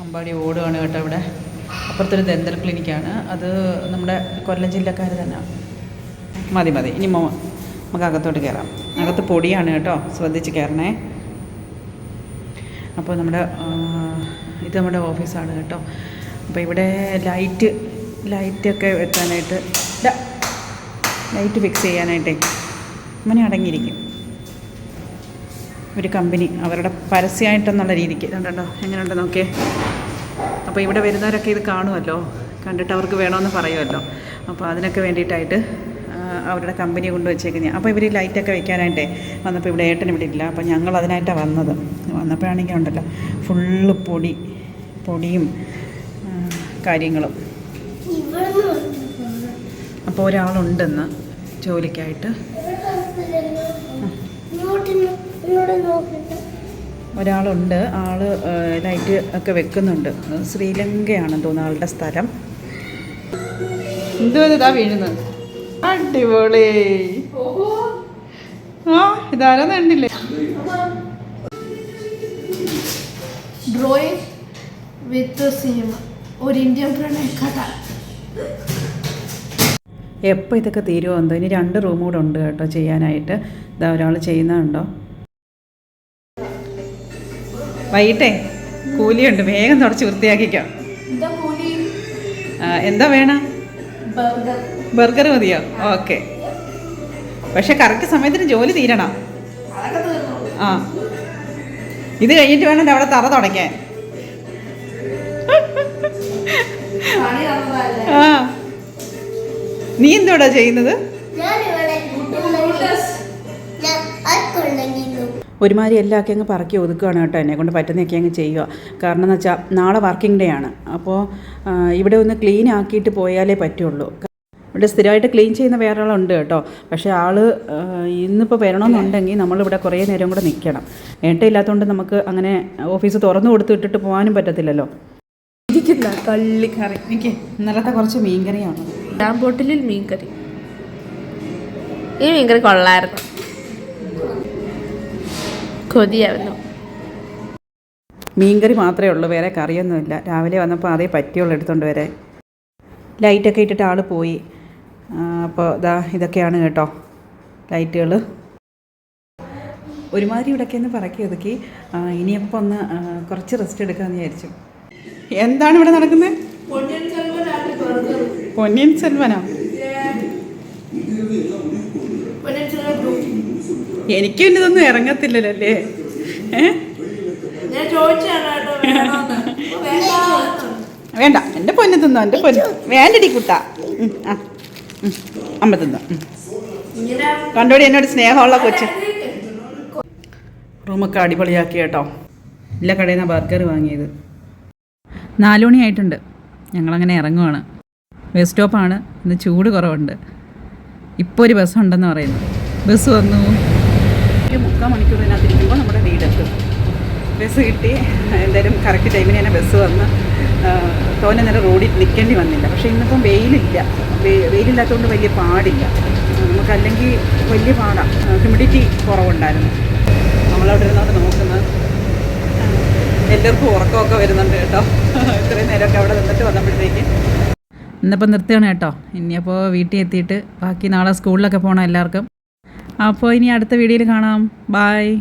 അമ്പാടി ഓടുകയാണ് കേട്ടോ ഇവിടെ. അപ്പുറത്തൊരു ദന്തൽ ക്ലിനിക്കാണ്. അത് നമ്മുടെ കൊല്ലം ജില്ലക്കാർ തന്നെ. മതി മതി. ഇനി മോ നമുക്ക് അകത്തോട്ട് കയറാം. അകത്ത് പൊടിയാണ് കേട്ടോ. ശ്രദ്ധിച്ച് കയറണേ. അപ്പോൾ നമ്മുടെ ഇത് നമ്മുടെ ഓഫീസാണ് കേട്ടോ. അപ്പോൾ ഇവിടെ ലൈറ്റ് ലൈറ്റൊക്കെ വെക്കാനായിട്ട് ലൈറ്റ് ഫിക്സ് ചെയ്യാനായിട്ടേ. അങ്ങനെ അടങ്ങിയിരിക്കും. ഒരു കമ്പനി അവരുടെ പരസ്യമായിട്ടെന്നുള്ള രീതിക്ക്. കണ്ടോ? എങ്ങനെയുണ്ട് നോക്കിയേ? അപ്പോൾ ഇവിടെ വരുന്നവരൊക്കെ ഇത് കാണുമല്ലോ? കണ്ടിട്ട് അവർക്ക് വേണമെന്ന് പറയുമല്ലോ. അപ്പോൾ അതിനൊക്കെ വേണ്ടിയിട്ടായിട്ട് അവരുടെ കമ്പനി കൊണ്ട് വെച്ചേക്കുന്നത് അപ്പോൾ ഇവർ ലൈറ്റൊക്കെ വെക്കാനായിട്ടേ വന്നപ്പോൾ ഇവിടെ ഏട്ടൻ ഇവിടെ ഇല്ല. അപ്പോൾ ഞങ്ങൾ അതിനായിട്ടാണ് വന്നത്. വന്നപ്പോഴാണെങ്കിൽ ഉണ്ടല്ലോ ഫുള്ള് പൊടി പൊടിയും കാര്യങ്ങളും. അപ്പോൾ ഒരാളുണ്ടെന്ന് ജോലിക്കായിട്ട്. ഒരാളുണ്ട്. ആൾ ലൈറ്റ് ഒക്കെ വെക്കുന്നുണ്ട്. ശ്രീലങ്കയാണെന്ന് തോന്നുന്നു ആളുടെ സ്ഥലം. എന്തോ വീഴുന്നത്. അടിപൊളി. ആ ഇതാരോ കണ്ടില്ലേ? വിത്ത് ഒരു ഇന്ത്യൻ എപ്പോൾ ഇതൊക്കെ തീരുമോ എന്തോ? ഇനി രണ്ട് റൂം കൂടെ ഉണ്ട് കേട്ടോ ചെയ്യാനായിട്ട്. ഇതാ ഒരാൾ ചെയ്യുന്നുണ്ടോ? വൈകിട്ടേ കൂലിയുണ്ട് വേഗം തുടച്ച് വൃത്തിയാക്കിക്കോ. എന്താ വേണം? ബർഗർ. മതിയോ? ഓക്കെ. പക്ഷെ കറക്റ്റ് സമയത്തിന് ജോലി തീരണം. ആ. ഇത് കഴിഞ്ഞിട്ട് വേണം അവിടെ തറ തുടയ്ക്കാൻ. ആ. നീ എന്തോടാ ചെയ്യുന്നത്? ഒരുമാതിരി എല്ലാമൊക്കെ അങ്ങ് പറക്കി ഒതുക്കുകയാണ് കേട്ടോ എന്നെ കൊണ്ട് പറ്റുന്നതൊക്കെ അങ്ങ് ചെയ്യുക. കാരണം എന്ന് വെച്ചാൽ നാളെ വർക്കിംഗ് ഡേ ആണ്. അപ്പോൾ ഇവിടെ ഒന്ന് ക്ലീൻ ആക്കിയിട്ട് പോയാലേ പറ്റുള്ളൂ. ഇവിടെ സ്ഥിരമായിട്ട് ക്ലീൻ ചെയ്യുന്ന വേറെ ആളുണ്ട് കേട്ടോ. പക്ഷേ ആൾ ഇന്നിപ്പോൾ വരണമെന്നുണ്ടെങ്കിൽ നമ്മളിവിടെ കുറേ നേരം കൂടെ നിൽക്കണം. ഏട്ടയില്ലാത്തതുകൊണ്ട് നമുക്ക് അങ്ങനെ ഓഫീസ് തുറന്നു കൊടുത്ത് ഇട്ടിട്ട് പോകാനും പറ്റത്തില്ലല്ലോ. ഇരിക്കുന്ന കറി. എനിക്ക് ഇന്നലത്തെ കുറച്ച് മീൻകറിയാണ്. ഡാം ബോട്ടിലിൽ മീൻകറി. ഈ മീൻകറി കൊള്ളായിരുന്നു. കൊതിയായിരുന്നു. മീൻകറി മാത്രമേ ഉള്ളൂ വേറെ കറിയൊന്നുമില്ല. രാവിലെ വന്നപ്പോൾ അതേ പറ്റിയുള്ളൂ എടുത്തോണ്ട് വരെ ലൈറ്റൊക്കെ ഇട്ടിട്ട് ആൾ പോയി. അപ്പോൾ ഇതാ ഇതൊക്കെയാണ് കേട്ടോ ലൈറ്റുകൾ ഒരുമാതിരി ഇവിടെയൊക്കെ ഒന്ന് പറക്കി ഒതുക്കി. ഇനിയപ്പോൾ ഒന്ന് കുറച്ച് റെസ്റ്റ് എടുക്കാമെന്ന് വിചാരിച്ചു. എന്താണ് ഇവിടെ നടക്കുന്നത് പൊന്നിയൻ സെൽവനോ എനിക്കും ഇനി ഇതൊന്നും ഇറങ്ങത്തില്ലല്ലേ? വേണ്ട. എന്റെ പൊന്ന് തിന്നോ എന്റെ പൊന്ന്. വേണ്ടടി കുട്ട. ആ അമ്മ തിന്നോ കണ്ടോടി എന്നോട് സ്നേഹമുള്ള കൊച്ചു. റൂമൊക്കെ അടിപൊളിയാക്കി കേട്ടോ. ഇല്ല കടയിൽ നിന്നാണ് ബർഗർ വാങ്ങിയത്. നാലുമണിയായിട്ടുണ്ട്. ഞങ്ങളങ്ങനെ ഇറങ്ങുവാണ്. ബസ് സ്റ്റോപ്പാണ് ഇന്ന് ചൂട് കുറവുണ്ട്. ഇപ്പോൾ ഒരു ബസ് ഉണ്ടെന്ന് പറയുന്നു. ബസ് വന്നു. മുക്കാൽ മണിക്കൂറിനകത്തിരിക്കുമ്പോൾ നമ്മുടെ വീടെത്തും. ബസ് കിട്ടി. എന്തായാലും കറക്റ്റ് ടൈമിന് തന്നെ ബസ് വന്ന് തോനെ നേരം റോഡിൽ നിൽക്കേണ്ടി വന്നില്ല. പക്ഷേ ഇന്നിപ്പം വെയിലില്ല. വെയിലില്ലാത്തതുകൊണ്ട് വലിയ പാടില്ല. നമുക്കല്ലെങ്കിൽ വലിയ പാടാണ് ഹ്യൂമിഡിറ്റി കുറവുണ്ടായിരുന്നു. നമ്മളവിടെ ഇരുന്നോണ്ട് നോക്കുന്നത്. എല്ലാവർക്കും ഉറക്കമൊക്കെ വരുന്നുണ്ട് കേട്ടോ. ഇത്രയും നേരമൊക്കെ അവിടെ നിന്നിട്ട് വന്നപ്പോഴത്തേക്ക്. ഇന്നിപ്പോൾ നിർത്തുകയാണ് കേട്ടോ. ഇനിയപ്പോൾ വീട്ടിൽ എത്തിയിട്ട് ബാക്കി നാളെ സ്കൂളിലൊക്കെ പോകണം എല്ലാവർക്കും. അപ്പോൾ ഇനി അടുത്ത വീഡിയോയിൽ കാണാം. ബായ്